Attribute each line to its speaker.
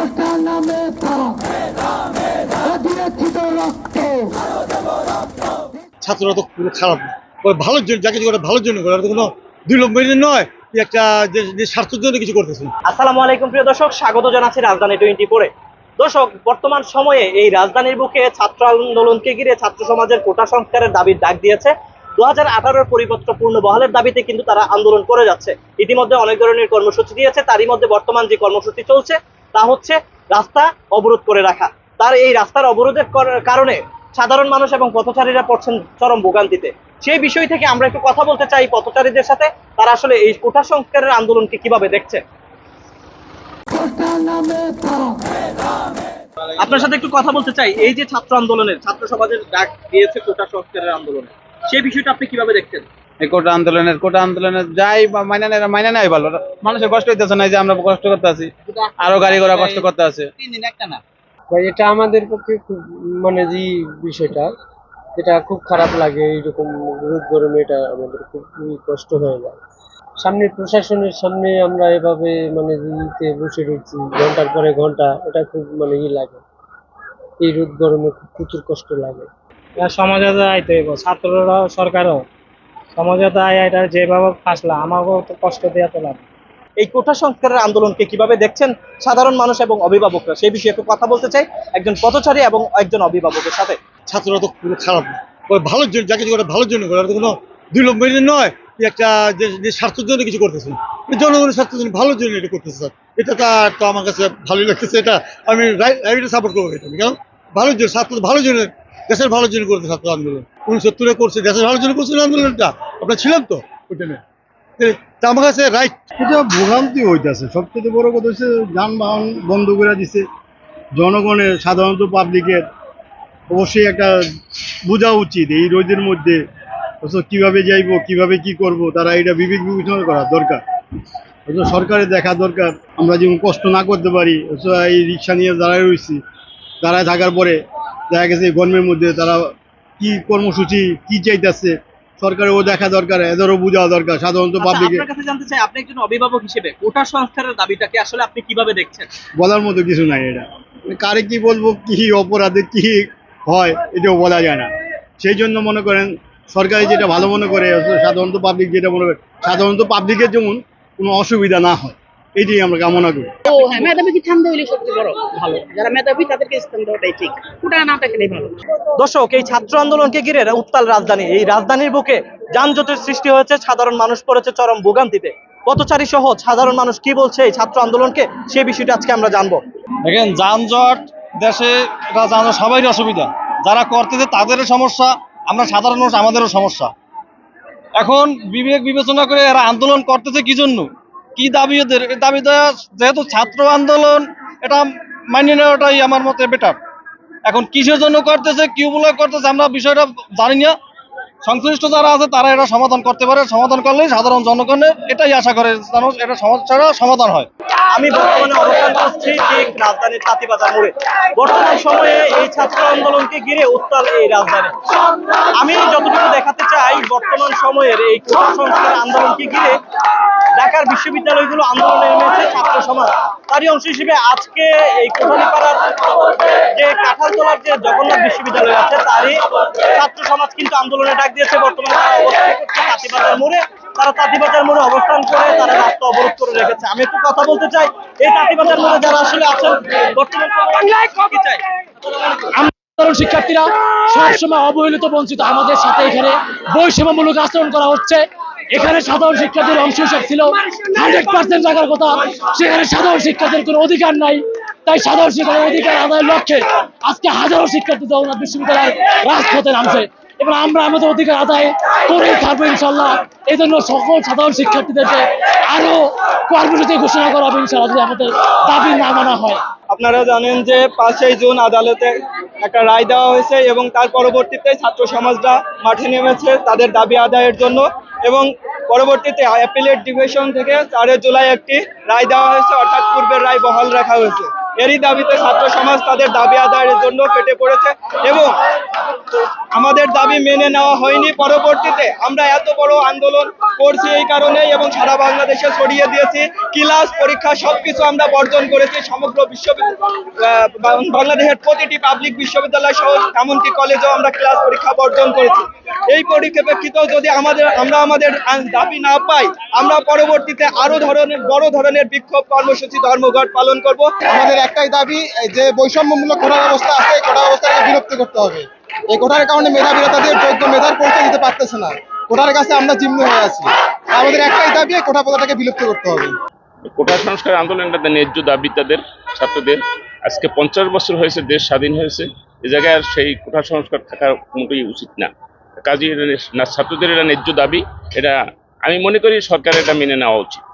Speaker 1: স্রষ্টার নামে
Speaker 2: ছাত্ররা তো পুরো খারাপ ভালোর জন্য যাকে করে ভালোর জন্য করে কোনো নয় একটা যে স্বার্থের জন্য কিছু করতেছে।
Speaker 3: আসসালামু আলাইকুম, প্রিয় দর্শক। স্বাগত জানাচ্ছি রাজধানী টোয়েন্টি ফোরে দর্শক, বর্তমান সময়ে এই রাজধানীর বুকে ছাত্র আন্দোলনকে ঘিরে ছাত্র সমাজের কোটা সংস্কারের দাবির ডাক দিয়েছে। দু হাজার আঠারোর পরিপত্র পূর্ণ বহালের দাবিতে কিন্তু তারা আন্দোলন করে যাচ্ছে। ইতিমধ্যে অনেক ধরনের কর্মসূচি দিয়েছে। তারই মধ্যে বর্তমান যে কর্মসূচি চলছে তা হচ্ছে রাস্তা অবরোধ করে রাখা। তার এই রাস্তার অবরোধের কারণে সাধারণ মানুষ এবং পথচারীরা পড়ছেন চরম ভোগান্তিতে। সেই বিষয় থেকে আমরা একটু কথা বলতে চাই পথচারীদের সাথে। তারা আসলে এই কোটা সংস্কারের আন্দোলনকে কীভাবে দেখছে? আপনার সাথে একটু কথা বলতে চাই। এই যে ছাত্র আন্দোলনের, ছাত্র সমাজের ডাক দিয়েছে কোটা সংস্কারের আন্দোলনে। সেই বিষয়টা আপনি কীভাবে দেখছেন?
Speaker 4: এই কোটা আন্দোলনের কোটা আন্দোলনের যাই বা মাইনা নেয় মাইনা নেয় ভালো। মানুষের কষ্ট হইতেছে না যে আমরা কষ্ট করতে আছি। আরও গাড়ি ঘোড়া কষ্ট করতে আছে।
Speaker 5: ভাই এটা আমাদের পক্ষে খুব মানে যে বিষয়টা এটা খুব খারাপ লাগে এইরকম রোদ গরমে এটা আমাদের খুব কষ্ট হয়ে যায় সামনে প্রশাসনের সামনে আমরা এভাবে মানে ইতে বসে রয়েছি ঘণ্টার পরে ঘণ্টা এটা খুব মানে ই লাগে। এই রোদ গরমে খুব প্রচুর কষ্ট লাগে।
Speaker 6: সমাজে আইতে হইব ছাত্ররা সরকারও আয় এটা যেভাবে ফাঁসলা আমাকেও তো কষ্ট দেওয়া তো লাগে।
Speaker 3: এই কোটা সংস্কারের আন্দোলনকে কীভাবে দেখছেন সাধারণ মানুষ এবং অভিভাবকরা? সেই বিষয়ে একটু কথা বলতে চাই। একজন পথচারী এবং একজন অভিভাবকের সাথে।
Speaker 2: ছাত্ররা তো পুরো খারাপ। না ভালোর জন্য যাকে করে ভালোর জন্য করে কোনো দুই নম্বরের নয় একটা যে স্বার্থের জন্য কিছু করতেছে। জনগণের স্বার্থের জন্য ভালোর জন্য এটা করতেছে স্যার। এটা তো আর তো আমার কাছে ভালোই লাগতেছে এটা আমি রাইটে সাপোর্ট করব এটা। কারণ ভালোর জন্য ছাত্র ভালোর জন্য দেশের ভালোর জন্য করতে ছাত্র আন্দোলন। উনসত্তরে করছে, দেশের ভালোর জন্য করছে আন্দোলনটা। আপনার ছিলেন তো ওইটা আমার রাইট
Speaker 7: এটা ভোগান্তি হইতেছে। সবচেয়ে বড় কথা হচ্ছে যানবাহন বন্ধ করে দিছে। জনগণের, সাধারণত পাবলিকের অবশ্যই একটা বোঝা উচিত এই রোদের মধ্যে। অথচ কীভাবে যাইবো, কীভাবে কি করব, তারা এটা বিবেক বিবেচনা করা দরকার। অথচ সরকারের দেখা দরকার। আমরা যেমন কষ্ট না করতে পারি, অথচ এই রিক্সা নিয়ে দাঁড়ায় রয়েছি দাঁড়ায় থাকার পরে দেখা গেছে গরমের মধ্যে তারা কি কর্মসূচি কি চাইতেছে? সরকারের ও দেখা দরকার এদেরও বোঝা দরকার সাধারণত
Speaker 3: আচ্ছা, আপনার কাছে জানতে চাই আপনি একজন অভিভাবক হিসেবে কোটা সংস্কারের দাবিটাকে আসলে আপনি কীভাবে দেখছেন?
Speaker 7: বলার মতো কিছু নাই এটা। কারে কি বলব কি অপরাধে কি হয় এটাও বলা যায় না। সেই জন্য মনে করেন সরকারি যেটা ভালো মনে করে সাধারণত পাবলিক যেটা মনে করে সাধারণত পাবলিকের যেমন কোনো অসুবিধা না হয়। এটাই আমরা কামনা করি।
Speaker 8: ও হ্যাঁ মেধাবী কি ঠান্ডা হইলে সবচেয়ে বড়? ভালো। যারা মেধাবী তাদেরকে স্থান দেওয়াটাই ঠিক। ওটা না থাকলেই ভালো।
Speaker 3: দর্শক এই ছাত্র আন্দোলনকে ঘিরে উত্তাল রাজধানী। এই রাজধানীর বুকে যানজটের সৃষ্টি হয়েছে সাধারণ মানুষ পড়েছে চরম ভোগান্তিতে। পথচারী সহ সাধারণ মানুষ কি বলছে এই ছাত্র আন্দোলনকে সেই বিষয়টা আজকে আমরা জানব।
Speaker 4: দেখেন যানজট দেশে এটা যানজট সবারই অসুবিধা। যারা করতেছে তাদেরও সমস্যা আমরা সাধারণ মানুষ আমাদেরও সমস্যা। এখন বিবেক বিবেচনা করে এরা আন্দোলন করতেছে কি জন্য? কি দাবি দাবি দেওয়া যেহেতু ছাত্র আন্দোলন, এটা মানিয়ে নেওয়াটাই আমার মতে বেটার এখন কিসের জন্য করতেছে কি বলে করতেছে, আমরা বিষয়টা জানি না। সংশ্লিষ্ট যারা আছে, তারা এটা সমাধান করতে পারে। সমাধান করলেই সাধারণ জনগণের এটাই আশা করে এটা সমস্যাটা সমাধান হয়।
Speaker 3: আমি বর্তমানে অবস্থান করছি ঠিক রাজধানীর তাঁতিবাজার মোড়ে। বর্তমান সময়ে এই ছাত্র আন্দোলনকে ঘিরে উত্তাল এই রাজধানী। আমি যতটুকু দেখাতে চাই, বর্তমান সময়ের এই সংস্কার আন্দোলনকে ঘিরে ঢাকার বিশ্ববিদ্যালয়গুলো আন্দোলনে নেমেছে ছাত্র সমাজ। তারই অংশ হিসেবে আজকে এই কোঠালীপাড়ার যে কাঁঠালতলার যে জগন্নাথ বিশ্ববিদ্যালয় আছে, তারই ছাত্র সমাজ কিন্তু আন্দোলনে ডাক দিয়েছে। বর্তমানে তারা অবস্থান করছে তাঁতিবাজার মোড়ে। তারা তাঁতিবাজার মোড়ে অবস্থান করে তারা রাস্তা অবরোধ করে রেখেছে। আমি একটু কথা বলতে চাই, এই তাঁতিবাজার মোড়ে যারা আসলে আছেন, বর্তমান চাই?
Speaker 6: শিক্ষার্থীরা সবসময় অবহেলিত, বঞ্চিত। আমাদের সাথে এখানে বৈষম্যমূলক আচরণ করা হচ্ছে। এখানে সাধারণ শিক্ষার্থীর অংশ হিসাব ছিল হান্ড্রেড পার্সেন্ট রাখার কথা। সেখানে সাধারণ শিক্ষার্থীর কোনো অধিকার নাই। তাই সাধারণ শিক্ষার্থীর অধিকার আদায়ের লক্ষ্যে আজকে হাজারো শিক্ষার্থী জগন্নাথ বিশ্ববিদ্যালয় রাজপথে নামছে। এবং আমরা আমাদের অধিকার আদায় করেই থাকব ইনশাল্লাহ এই জন্য সকল সাধারণ শিক্ষার্থীদেরকে আরও কর্মসূচি ঘোষণা করা হবে ইনশাল্লাহ যদি আমাদের দাবি না মানা হয়।
Speaker 9: আপনারা জানেন যে পাঁচই জুন আদালতে একটা রায় দেওয়া হয়েছে এবং তার পরবর্তীতে ছাত্র সমাজরা মাঠে নেমেছে। তাদের দাবি আদায়ের জন্য এবং পরবর্তীতে অ্যাপিলেট ডিভিশন থেকে চারে জুলাই একটি রায় দেওয়া হয়েছে, অর্থাৎ পূর্বের রায় বহাল রাখা হয়েছে। এরই দাবিতে ছাত্র সমাজ তাদের দাবি আদায়ের জন্য ফেটে পড়েছে এবং আমাদের দাবি মেনে নেওয়া হয়নি পরবর্তীতে। আমরা এত বড় আন্দোলন করছি এই কারণে এবং সারা বাংলাদেশে ছড়িয়ে দিয়েছি। ক্লাস, পরীক্ষা, সবকিছু আমরা বর্জন করেছি সমগ্র বিশ্ববিদ্যালয় বাংলাদেশের প্রতিটি পাবলিক বিশ্ববিদ্যালয় সহ এমনকি কলেজেও আমরা ক্লাস, পরীক্ষা বর্জন করেছি। এই পরিপ্রেক্ষিতেও যদি আমাদের আমরা আমাদের দাবি না পাই, আমরা পরবর্তীতে আরও ধরনের বড় ধরনের বিক্ষোভ কর্মসূচি, ধর্মঘট পালন করব।
Speaker 10: আমাদের একটাই দাবি যে বৈষম্যমূলক কোটা ব্যবস্থা আছে কোটা ব্যবস্থাকে বিলুপ্ত করতে হবে। এই কোটার কারণে মেধাবীরা তাদের যোগ্য মেধার পরিচয় দিতে পারতেছে না। কোটার কাছে আমরা জিম্মি হয়ে আছি। আমাদের একটাই দাবি, কোটা প্রথাটাকে বিলুপ্ত করতে হবে।
Speaker 11: কোটা সংস্কার আন্দোলনটা ন্যায্য দাবি তাদের, ছাত্রদের। আজকে পঞ্চাশ বছর হয়েছে, দেশ স্বাধীন হয়েছে। এ জায়গায় আর সেই কোটা সংস্কার থাকা মোটেই উচিত না। কাজে না ছাত্রদের এটা ন্যায্য দাবি, এটা আমি মনে করি সরকারের এটা মেনে নেওয়া উচিত।